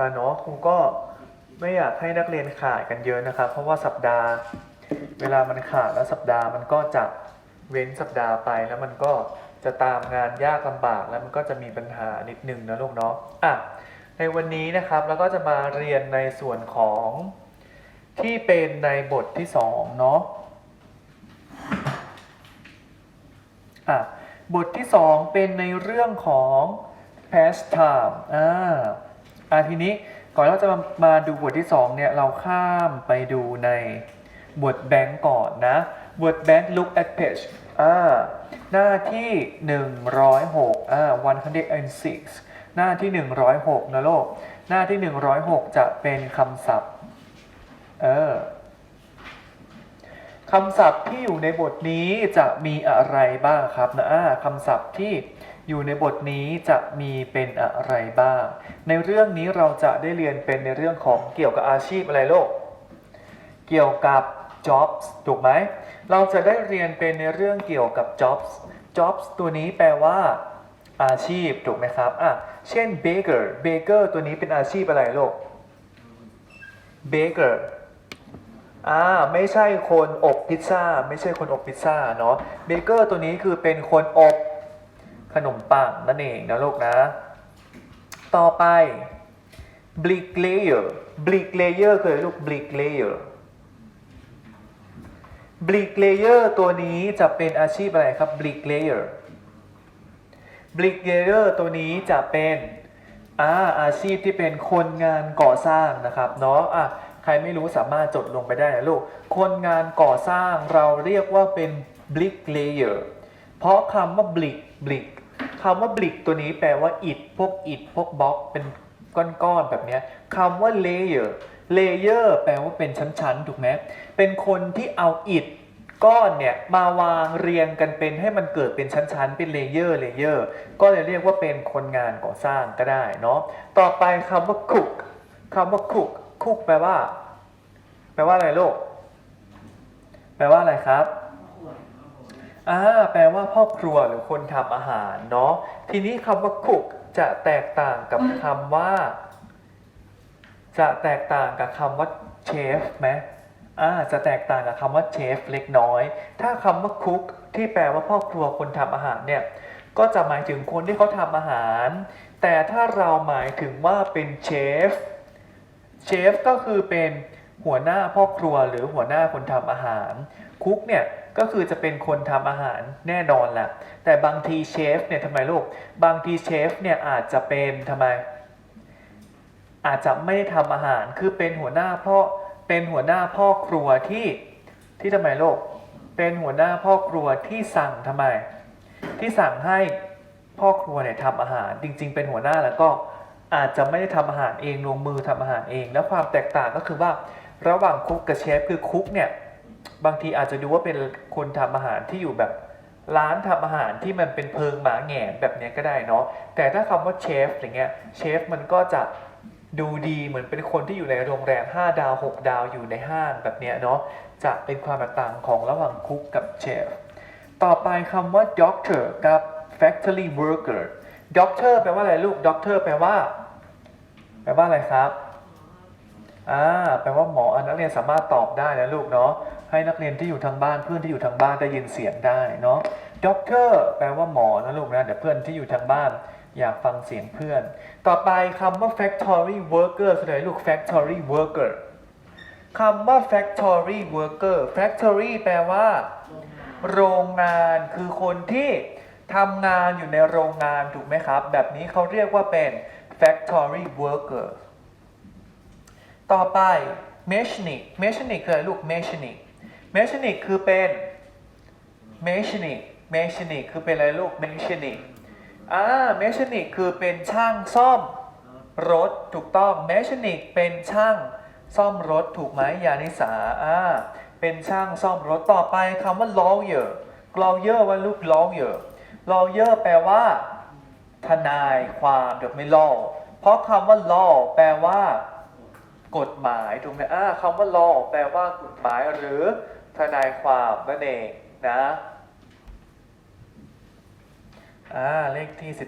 อ่าเนาะครูก็ไม่อยากให้นักเรียนขาดกันเยอะนะครับ เพราะว่าสัปดาห์ เวลามันขาดแล้วสัปดาห์มันก็จะเว้นสัปดาห์ไปแล้วมันก็จะตามงานยากลำบากแล้วมันก็จะมีปัญหานิดนึงนะลูกเนาะอะในวันนี้นะครับเราก็จะมาเรียนในส่วนของที่เป็นในบทที่สองเนาะอะบทที่สองเป็นในเรื่องของ past time อ่า อะทีนี้ก่อนเราจะมามาดูบทที่สองเนี่ยเราข้ามไปดูในบทแบงก์ก่อนนะบทแบงก์ look at page อ่าหน้าที่ 106อ่า106 หน้าที่ 106 นะโลก หน้าที่ 106 จะเป็นคำศัพท์เออคำศัพท์ที่อยู่ในบทนี้จะมีอะไรบ้างครับนะอ่าคำศัพท์ที่ อยู่ในบทนี้จะมีเป็นอะไรบ้าง ในเรื่องนี้เราจะได้เรียนเป็นในเรื่องของเกี่ยวกับอาชีพอะไรโลก เกี่ยวกับ jobs ถูกไหม เราจะได้เรียนเป็นในเรื่องเกี่ยวกับ jobs jobs ตัวนี้แปลว่า อาชีพถูกไหมครับอะเช่น baker baker ตัวนี้เป็นอาชีพอะไรโลก baker อ่าไม่ใช่คนอบพิซซ่า ไม่ใช่คนอบพิซซ่าเนาะเบเกอร์ตัวนี้คือเป็นคนอบ ขนมปังนั่นเองนะลูกนะ ต่อไป bricklayer bricklayer คือลูก bricklayer bricklayer ตัวนี้จะเป็นอาชีพอะไรครับ bricklayer bricklayer ตัวนี้จะเป็นอาอาชีพที่เป็นคนงานก่อสร้างนะครับเนาะอะใครไม่รู้สามารถจดลงไปได้นะลูก คนงานก่อสร้างเราเรียกว่าเป็น bricklayer เพราะคำว่า brick brick คำว่า brick ตัวนี้แปลว่าอิฐพวกอิฐพวกบล็อกเป็นก้อนๆแบบนี้คำว่า layer layer แปลว่าเป็นชั้นๆถูกไหมเป็นคนที่เอาอิฐก้อนเนี่ยมาวางเรียงกันเป็นให้มันเกิดเป็นชั้นๆ เป็นเลเยอร์เลเยอร์ก็เลยเรียกว่าเป็นคนงานก่อสร้างก็ได้เนาะต่อไปคำว่า cook คำว่า cook cook แปลว่า แปลว่าอะไรลูกแปลว่าอะไรครับ อ่าแปลว่าพ่อครัวหรือคนทำอาหารเนาะทีนี้คำว่า cook จะแตกต่างกับคำว่า จะแตกต่างกับคำว่าเชฟไหมอ่าจะแตกต่างกับคำว่าเชฟเล็กน้อย ถ้าคำว่าคุกที่แปลว่าพ่อครัวคนทำอาหารเนี่ยก็จะหมายถึงคนที่เขาทำอาหาร แต่ถ้าเราหมายถึงว่าเป็นเชฟ เชฟก็คือเป็นหัวหน้าพ่อครัวหรือหัวหน้าคนทำอาหาร คุกเนี่ย ก็คือจะเป็นคนทำอาหารแน่นอนแหละแต่บางทีเชฟเนี่ยทำไมลูก บางทีเชฟเนี่ยอาจจะเป็นทำไม อาจจะไม่ได้ทำอาหารคือเป็นหัวหน้าพ่อเป็นหัวหน้าพ่อครัวที่ที่ทำไมโลกเป็นหัวหน้าพ่อครัวที่สั่งทำไม ที่สั่งให้พ่อครัวเนี่ยทำอาหาร จริง ๆ เป็นหัวหน้าแล้วก็อาจจะไม่ได้ทำอาหารเองลงมือทำอาหารเอง แล้วความแตกต่างก็คือว่าระหว่างคุกกับเชฟคือคุกเนี่ย บางทีอาจจะดูว่าเป็นคนทำอาหารที่อยู่แบบร้านทำอาหารที่มันเป็นเพิงหมาแงนแบบนี้ก็ได้เนาะแต่ถ้าคำว่าเชฟอย่างเงี้ยเชฟมันก็จะดูดีเหมือนเป็นคนที่อยู่ในโรงแรม 5 ดาว 6 ดาวอยู่ในห้างแบบเนี้ยเนาะจะเป็นความแตกต่างของระหว่างคุกกับเชฟต่อไปคำว่า doctor กับ factory worker doctor แปลว่าอะไรลูก doctor แปลว่า แปลว่าอะไรครับอ่าแปลว่าหมออันนักเรียนสามารถตอบได้นะลูกเนาะ ให้นักเรียนที่อยู่ทางบ้านเพื่อนที่อยู่ทางบ้านได้ยินเสียงได้เนาะ doctor แปลว่าหมอนะลูกนะเดี๋ยวเพื่อนที่อยู่ทางบ้าน อยากฟังเสียงเพื่อน ต่อไปคำว่า factory worker คืออะไรลูก factory worker คำว่า factory worker factory แปลว่า โรงงานคือคนที่ทำงานอยู่ในโรงงานถูกไหมครับ แบบนี้เขาเรียกว่าเป็น factory worker ต่อไป mechanic mechanic คืออะไรลูก mechanic mechanic คือเป็น mechanic mechanic คือเป็นอะไรลูก mechanic อ่า mechanic คือเป็นช่างซ่อมรถถูกต้อง mechanic เป็นช่างซ่อมรถถูกไหมยานิสาอ่าเป็นช่างซ่อมรถต่อไปคำว่า lawyer lawyer ว่าลูก lawyer lawyer แปลว่า ทนายความเดี๋ยวไม่ law เพราะคำว่า law แปลว่า กฎหมายถูกไหมอ่าคำว่า law แปลว่ากฎหมายหรือ ทนายความนั่นเองนะ อ่า เลขที่ 17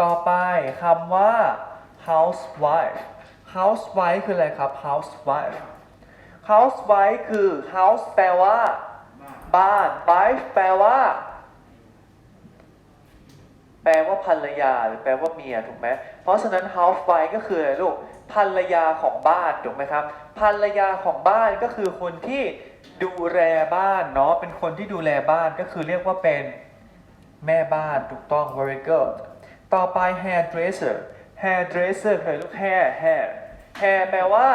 ต่อไปคำว่า housewife housewife คืออะไรครับ housewife housewife คือ house แปลว่า บ้าน wife แปลว่า แปลว่าภรรยาหรือแปลว่าเมียถูกไหม เพราะฉะนั้น housewife ก็คืออะไรลูก ภรรยาของบ้านถูกไหมครับ ภรรยาของบ้านก็คือคนที่ดูแลบ้านเนาะเป็นคนที่ดูแลบ้านก็คือเรียกว่าเป็นแม่บ้านถูกต้อง very good ต่อไป hairdresser hairdresser เคยลูก hair hair hair แปลว่า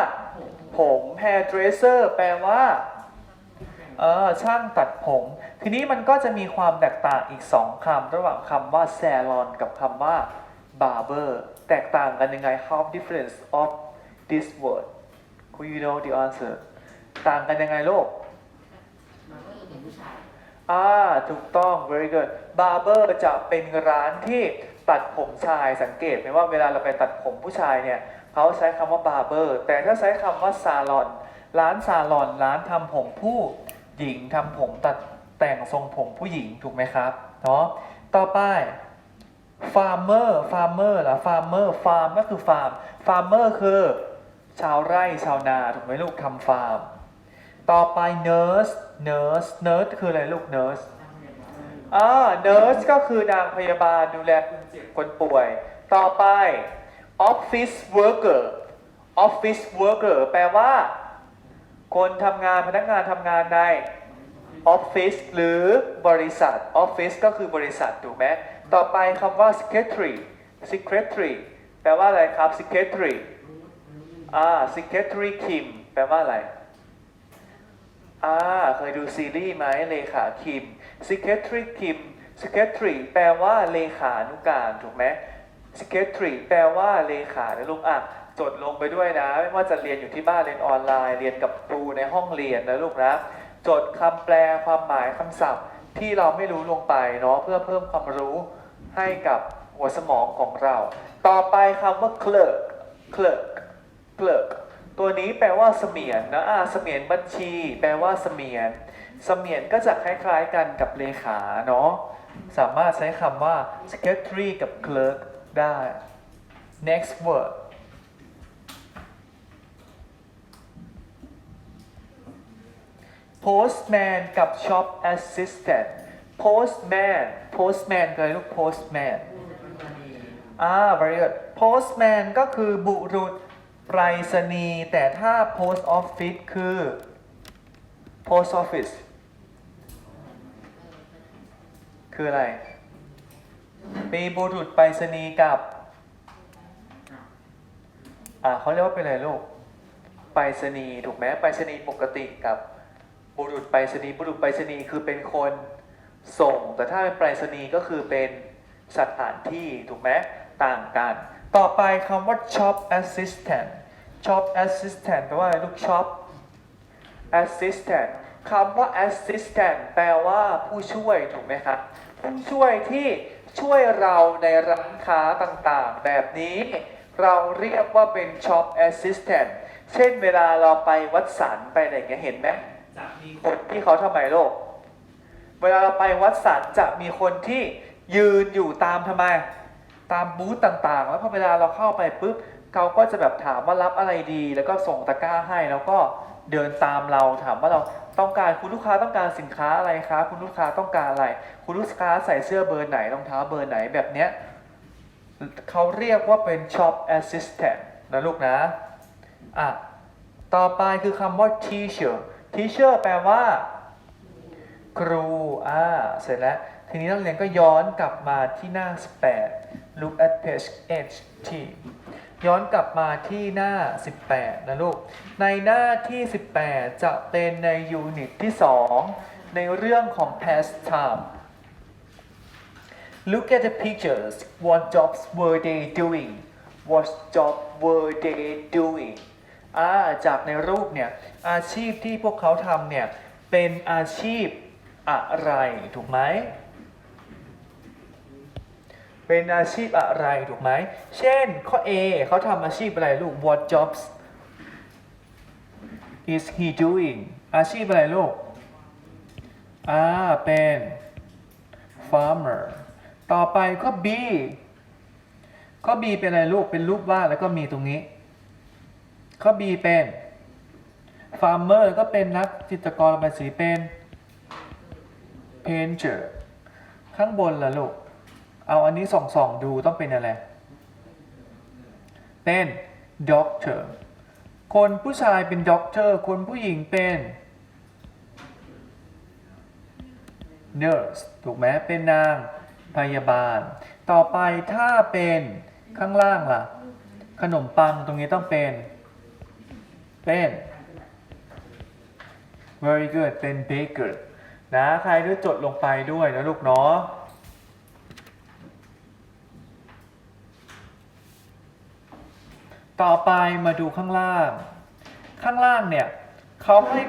ผม hairdresser แปลว่าเออช่างตัดผม ทีนี้มันก็จะมีความแตกต่างอีก2คำระหว่างคำว่า salon กับคำว่า barber แตกต่างกันยังไง how difference of this word Could you know the answer ต่างกันยังไงลูกมันก็จะเป็นผู้ชายอ่าถูกต้อง very good barber จะเป็นร้านที่ตัดผมชายสังเกตไหมว่าเวลาเราไปตัดผมผู้ชายเนี่ยเขาใช้คำว่า barber แต่ถ้าใช้คำว่า salon ร้านซาลอนร้านทำผมผู้หญิงทำผมตัดแต่งทรงผมผู้หญิงถูกไหมครับเนาะต่อไป farmer farmer ล่ะ farmer farm ก็คือฟาร์ม farmer คือ ชาวไร่ชาวนาถูกไหมลูกทำฟาร์ม ต่อไป nurse nurse nurse คืออะไรลูก nurse อ่า nurse ก็คือนางพยาบาลดูแลคนเจ็บคนป่วย ต่อไป office worker office worker แปลว่า คนทำงานพนักงานทำงานในออฟฟิศหรือบริษัทออฟฟิศก็คือบริษัทถูกไหม ต่อไปคำว่า secretary secretary แปลว่าอะไรครับ secretary อ่า secretary Kim แปลว่าอะไรอ่าเคยดูซีรีส์ไหมเลขาคิม secretary Kim secretary แปลว่าเลขานุการถูกไหม secretary แปลว่าเลขานะลูกอะจดลงไปด้วยนะ ไม่ว่าจะเรียนอยู่ที่บ้านเรียนออนไลน์ เรียนกับครูในห้องเรียนนะลูกนะ จดคำแปลความหมายคำศัพท์ที่เราไม่รู้ลงไปเนาะเพื่อเพิ่มความรู้ ให้กับหัวสมองของเรา ต่อไปคำว่า clerk clerk clerk ตัวนี้แปลว่าเสมียนนะอ่าเสมียนบัญชี แปลว่าเสมียน เสมียนก็จะคล้ายๆกันกับเลขาเนาะ สามารถใช้คำว่า secretary กับ clerk ได้ next word postman กับ shop assistant postman postman เคยลูก postman อ่า very good postman ก็คือบุรุษไปรษณีย์แต่ถ้า post office คือ post office คืออะไร มีบุรุษไปรษณีย์กับ อ่าเขาเรียกว่าเป็นอะไรลูก ไปรษณีย์ถูกไหมไปรษณีย์ปกติกับบุรุษไปรษณีย์บุรุษไปรษณีย์คือเป็นคน ส่ง แต่ถ้าเป็นไปรษณีย์ก็คือเป็นสถานที่ถูกไหมต่างกัน ต่อไปคำว่า shop assistant shop assistant แปลว่าอะไรลูก shop assistant คำว่า assistant แปลว่าผู้ช่วยถูกไหมครับผู้ช่วยที่ช่วยเราในร้านค้าต่างๆ แบบนี้ เราเรียกว่าเป็น shop assistant เช่นเวลาเราไปวัดสันไปอะไรอย่างเงี้ยเห็นไหมจะมีคนที่เขาทำไมโลก เวลาเราไปวัดสันจะมีคนที่ยืนอยู่ตามทำไม ตามบูธต่างๆ แล้วพอเวลาเราเข้าไปปุ๊บเขาก็จะแบบถามว่ารับอะไรดี แล้วก็ส่งตะกร้าให้แล้วก็เดินตามเราถามว่าเราต้องการคุณลูกค้าต้องการสินค้าอะไรคะคุณลูกค้าต้องการอะไร คุณลูกค้าใส่เสื้อเบอร์ไหนรองเท้าเบอร์ไหนแบบเนี้ยเขาเรียกว่าเป็น shop assistant นะลูกนะอะต่อไปคือคำว่า teacher teacher แปลว่า ครูอ่าเสร็จแล้ว ทีนี้นักเรียนก็ย้อนกลับมาที่หน้า 18 look at page 8 t ย้อนกลับมาที่หน้า 18 นะลูก ในหน้าที่ 18 จะเป็นในยูนิตที่ 2 ในเรื่องของ past time Look at the pictures. What jobs were they doing? What job were they doing? อ่าจากในรูปเนี่ย อาชีพที่พวกเขาทำเนี่ย เป็นอาชีพ อะไรถูกไหม เป็นอาชีพอะไรถูกไหม เช่นข้อ A เขาทำอาชีพอะไรลูก What jobs is he doing อาชีพอะไรลูก อ่า เป็น farmer ต่อไปก็ B ข้อ B เป็นอะไรลูก เป็นรูปวาดแล้วก็มีตรงนี้ ข้อ B เป็น farmer ก็เป็นนักจิตรกรระบายสีเป็น painter ข้างบนล่ะลูก เอาอันนี้ส่องส่องๆดูต้องเป็นอะไร เป็น doctor คนผู้ชายเป็น doctor คนผู้หญิงเป็น nurse ถูกไหมเป็นนางพยาบาล ต่อไปถ้าเป็นข้างล่างล่ะ ขนมปังตรงนี้ต้องเป็น เป็น very good เป็น baker นะใครด้วยจดลงไปด้วยนะลูกเนาะต่อไปมาดูข้างล่าง ข้างล่างเนี่ยเขาให้